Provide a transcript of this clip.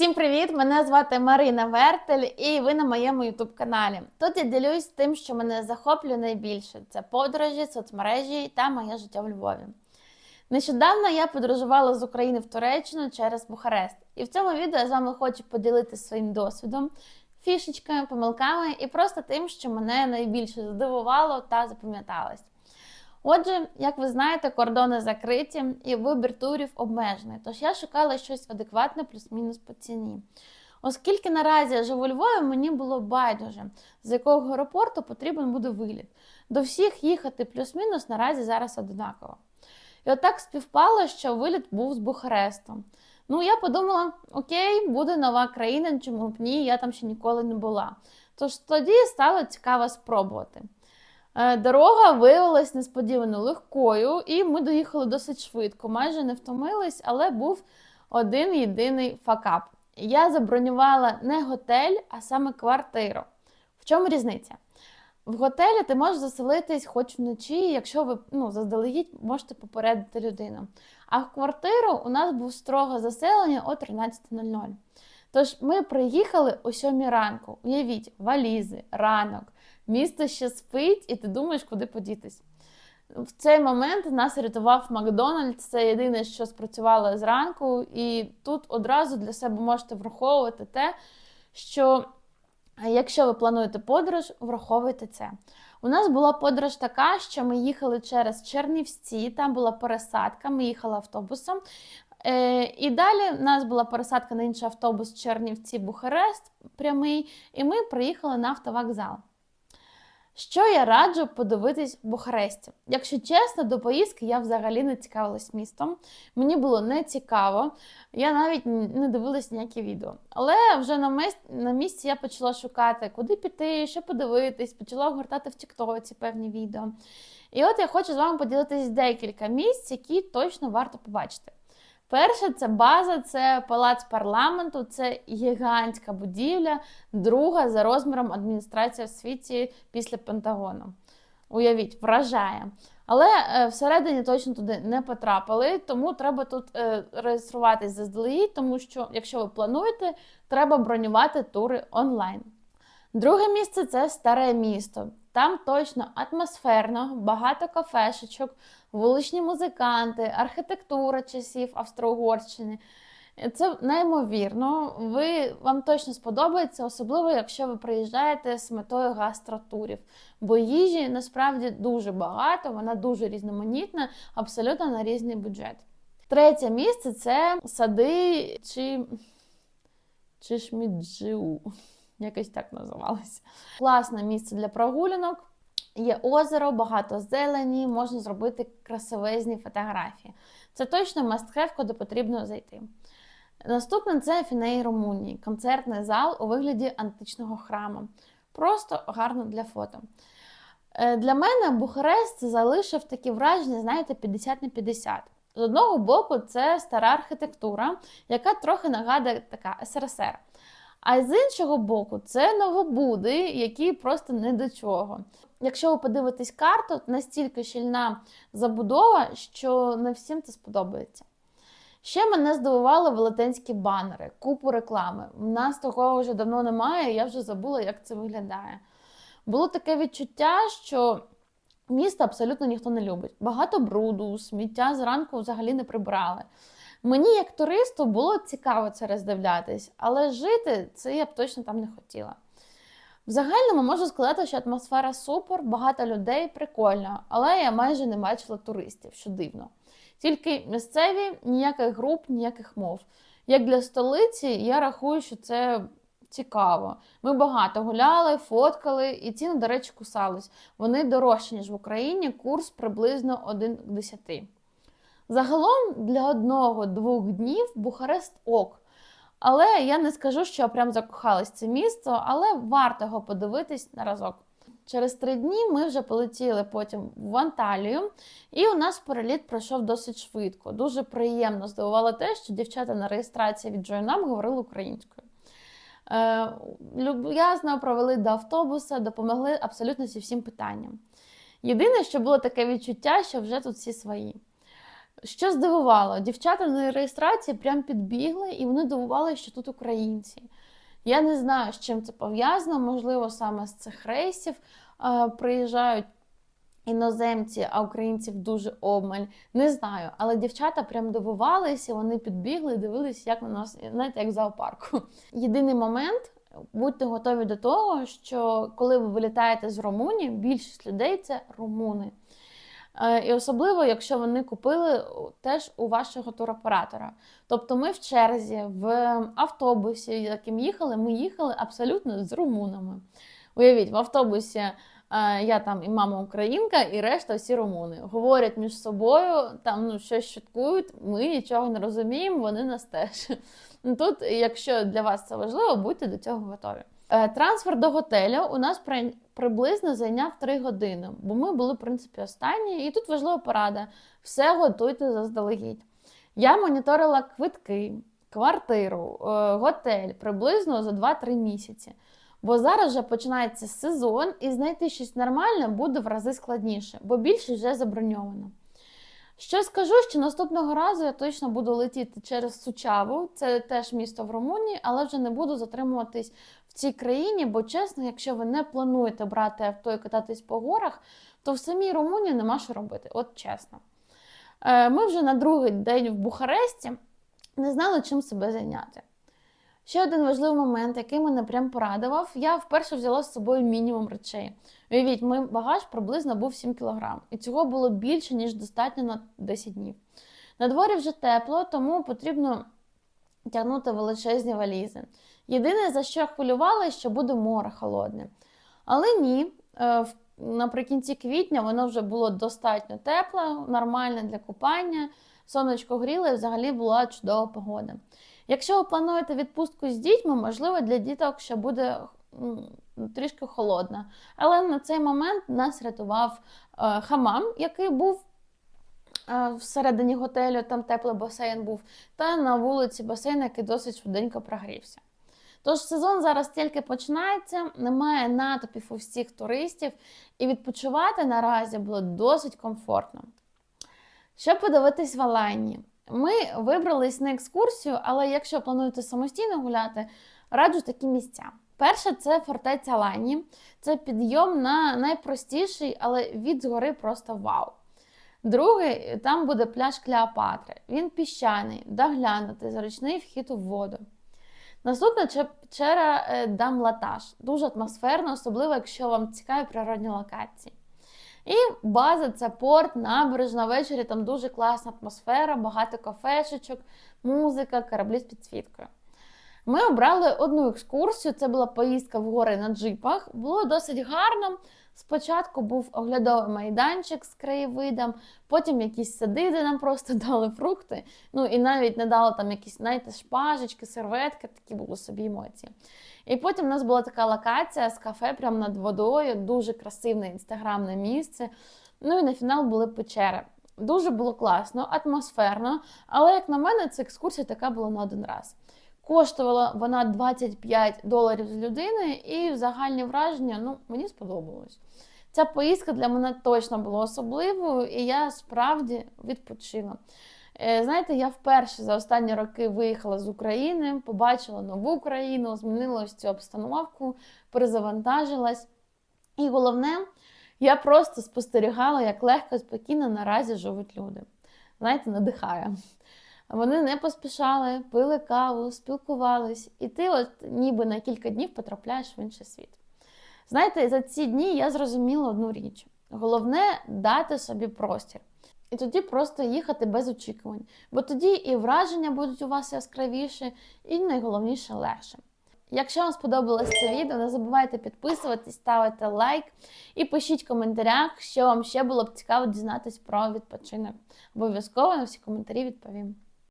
Всім привіт! Мене звати Марина Вертель, і ви на моєму ютуб каналі. Тут я ділюсь тим, що мене захоплює найбільше: це подорожі, соцмережі та моє життя в Львові. Нещодавно я подорожувала з України в Туреччину через Бухарест, і в цьому відео я з вами хочу поділитися своїм досвідом, фішечками, помилками і просто тим, що мене найбільше здивувало та запам'яталось. Отже, як ви знаєте, кордони закриті і вибір турів обмежений, тож я шукала щось адекватне плюс-мінус по ціні. Оскільки наразі я живу Львові, мені було байдуже, з якого аеропорту потрібен буде виліт. До всіх їхати плюс-мінус наразі зараз однаково. І отак співпало, що виліт був з Бухаресту. Ну, я подумала: окей, буде нова країна, чому б ні, я там ще ніколи не була. Тож тоді стало цікаво спробувати. Е, Дорога виявилась несподівано легкою, і ми доїхали досить швидко. Майже не втомились, але був один єдиний факап. Я забронювала не готель, а саме квартиру. В чому різниця? В готелі ти можеш заселитись хоч вночі, якщо ви ну, заздалегідь можете попередити людину. А в квартиру у нас був строго заселення о 13.00. Тож ми приїхали о 7 ранку. Уявіть, валізи, ранок, місто ще спить, і ти думаєш, куди подітись. В цей момент нас рятував Макдональдс. Це єдине, що спрацювало зранку, і тут одразу для себе можете враховувати те, що якщо ви плануєте подорож, враховуйте це. У нас була подорож така, що ми їхали через Чернівці, там була пересадка, ми їхали автобусом. Е, і далі в нас була пересадка на інший автобус Чернівці-Бухарест прямий, і ми приїхали на автовокзал. Що я раджу подивитись в Бухаресті? Якщо чесно, до поїздки я взагалі не цікавилась містом. Мені було не цікаво, я навіть не дивилась ніякі відео. Але вже на місці, я почала шукати, куди піти, що подивитись, почала гортати в Тіктоці певні відео. І от я хочу з вами поділитись декілька місць, які точно варто побачити. Перше, це база, це палац парламенту, це гігантська будівля, друга за розміром адміністрація в світі після Пентагону. Уявіть, вражає. Але е, всередині точно туди не потрапили, тому треба тут е, реєструватись заздалегідь, тому що, якщо ви плануєте, треба бронювати тури онлайн. Друге місце це старе місто. Там точно атмосферно, багато кафешечок, вуличні музиканти, архітектура часів Австро-Угорщини. Це неймовірно. Ви, Вам точно сподобається, особливо, якщо ви приїжджаєте з метою гастротурів. Бо їжі насправді дуже багато, вона дуже різноманітна, абсолютно на різний бюджет. Третє місце це сади чи Чишміджиу. Якось так називалось. Класне місце для прогулянок. Є озеро, багато зелені, можна зробити красивезні фотографії. Це точно мастхев, куди потрібно зайти. Наступне це Фіней Румунії, концертний зал у вигляді античного храму. Просто гарно для фото. Е, Для мене Бухарест залишив такі враження, знаєте, 50 на 50. З одного боку, це стара архітектура, яка трохи нагадує така СРСР. А з іншого боку, це новобуди, які просто не до чого. Якщо ви подивитесь карту, настільки щільна забудова, що не всім це сподобається. Ще мене здивували велетенські банери, купу реклами. У нас такого вже давно немає, я вже забула, як це виглядає. Було таке відчуття, що місто абсолютно ніхто не любить. Багато бруду, сміття зранку взагалі не прибрали. Мені, як туристу, було цікаво це роздивлятись, але жити це я б точно там не хотіла. В загальному можу сказати, що атмосфера супер, багато людей, прикольно, але я майже не бачила туристів, що дивно. Тільки місцеві, ніяких груп, ніяких мов. Як для столиці, я рахую, що це цікаво. Ми багато гуляли, фоткали, і ціни, до речі, кусались. Вони дорожчі, ніж в Україні, курс приблизно 1 к 10. Загалом для одного-двох днів Бухарест ок. Але я не скажу, що я прям закохалась це місто, але варто його подивитись на разок. Через три дні ми вже полетіли потім в Анталію, і у нас переліт пройшов досить швидко. Дуже приємно здивувало те, що дівчата на реєстрації від Joinam говорили українською. Е, люб'язно провели до автобуса, допомогли абсолютно зі всім питанням. Єдине, що було таке відчуття, що вже тут всі свої. Що здивувало, дівчата на реєстрації прям підбігли і вони дивували, що тут українці. Я не знаю, з чим це пов'язано, можливо, саме з цих рейсів е, приїжджають іноземці, а українців дуже обмаль. Не знаю, але дівчата прям дивувалися, вони підбігли і дивилися, як на нас, знаєте, як в зоопарку. Єдиний момент. Будьте готові до того, що коли ви вилітаєте з Румунії, більшість людей це румуни. Е, І особливо, якщо вони купили теж у вашого туроператора. Тобто ми в черзі, в автобусі, яким їхали, ми їхали абсолютно з румунами. Уявіть, в автобусі е, я там і мама українка, і решта всі румуни. Говорять між собою, там ну, щось шуткують, ми нічого не розуміємо, вони нас теж. Ну, Тут, якщо для вас це важливо, будьте до цього готові. Е, Трансфер до готелю у нас приблизно зайняв 3 години, бо ми були, в принципі, останні. І тут важлива порада: все готуйте заздалегідь. Я моніторила квитки, квартиру, е, готель приблизно за 2-3 місяці. Бо зараз вже починається сезон, і знайти щось нормальне буде в рази складніше, бо більше вже заброньовано. Що скажу, що наступного разу я точно буду летіти через Сучаву, це теж місто в Румунії, але вже не буду затримуватись в цій країні, бо чесно, якщо ви не плануєте брати авто і кататись по горах, то в самій Румунії нема що робити, от чесно. Е, Ми вже на другий день в Бухаресті не знали, чим себе зайняти. Ще один важливий момент, який мене прям порадував, я вперше взяла з собою мінімум речей. Уявіть, мій багаж приблизно був 7 кг, і цього було більше, ніж достатньо на 10 днів. На дворі вже тепло, тому потрібно тягнути величезні валізи. Єдине, за що я хвилювалася, що буде море холодне. Але ні, е, наприкінці квітня воно вже було достатньо тепле, нормальне для купання, сонечко гріло і взагалі була чудова погода. Якщо ви плануєте відпустку з дітьми, можливо, для діток ще буде трішки холодно. Але на цей момент нас рятував е, хамам, який був е, всередині готелю, там теплий басейн був, та на вулиці басейн, який досить швиденько прогрівся. Тож сезон зараз тільки починається, немає натовпів у всіх туристів, і відпочивати наразі було досить комфортно. Щоб подивитись в Аланії, ми вибрались на екскурсію, але якщо плануєте самостійно гуляти, раджу такі місця. Перше це фортеця Лані. Це підйом на найпростіший, але від згори просто вау. Другий там буде пляж Клеопатри. Він піщаний, доглянутий, зручний вхід у воду. Наступна це печера е, Дамлатаж. Дуже атмосферно, особливо якщо вам цікаві природні локації. І база це порт, набережна. Ввечері там дуже класна атмосфера, багато кафешечок, музика, кораблі з підсвіткою. Ми обрали одну екскурсію, це була поїздка в гори на джипах. Було досить гарно. Спочатку був оглядовий майданчик з краєвидом, потім якісь сади, де нам просто дали фрукти. Ну і навіть не дали там якісь, знаєте, шпажечки, серветки, такі були собі емоції. І потім у нас була така локація з кафе прямо над водою, дуже красивне інстаграмне місце. Ну і на фінал були печери. Дуже було класно, атмосферно, але, як на мене, ця екскурсія така була на один раз. Коштувала вона 25 доларів з людини, і загальні враження ну, мені сподобалось. Ця поїздка для мене точно була особливою, і я справді відпочила. Е, Знаєте, я вперше за останні роки виїхала з України, побачила нову країну, змінила ось цю обстановку, перезавантажилась. І головне, я просто спостерігала, як легко і спокійно наразі живуть люди. Знаєте, надихає. Вони не поспішали, пили каву, спілкувались, і ти, от ніби на кілька днів потрапляєш в інший світ. Знаєте, за ці дні я зрозуміла одну річ: головне дати собі простір. І тоді просто їхати без очікувань. Бо тоді і враження будуть у вас яскравіші, і найголовніше легше. Якщо вам сподобалось це відео, не забувайте підписуватись, ставити лайк і пишіть в коментарях, що вам ще було б цікаво дізнатись про відпочинок. Обов'язково на всі коментарі відповім.